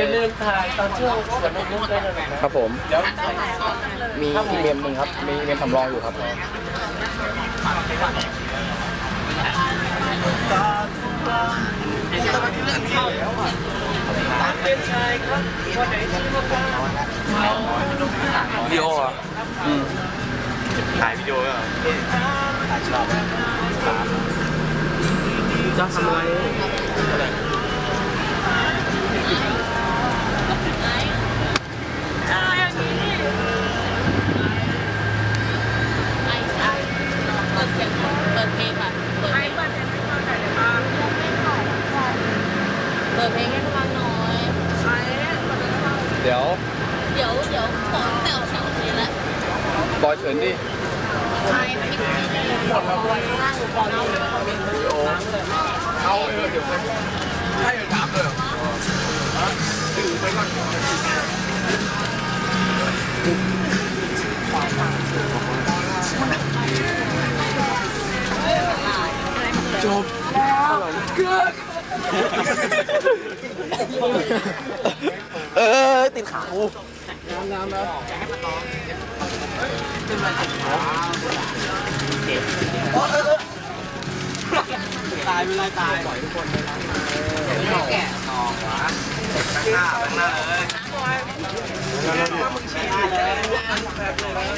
อย่าลืมถ่ายตอนช่วงสวนนกนุ๊กด้วยนะครับผมมีอีเมลหนึ่งครับ มีอีเมลสำรองอยู่ครับ เป็นชายครับวันไหนที่มาบ้านวิดีโอเหรออืมถ่ายวิดีโอเหรอจะทำอะไร ไอ้ใช่เปิดเสียงเปิดเพลงอะเปิดเพลงเปิดเพลงให้ฟังหน่อยได้ปะ เปิดเพลงให้ฟังหน่อยเดี๋ยว เดี๋ยวเดี๋ยวขอแต่ออกจากโรงเรียนแล้วบอยเฉินดิใช่ไม่ไม่ได้หมดแล้วบอลล่างบอลเอาเอาเดี๋ยวให้ถามเลยจบแล้วเกือบ เออติดขากูน้ำน้ำน้ำตายไม่ไรตายปล่อยทุกคนเลยนะแก่นองวะหน้าหน้าเลยมึงชี้หน้าเลย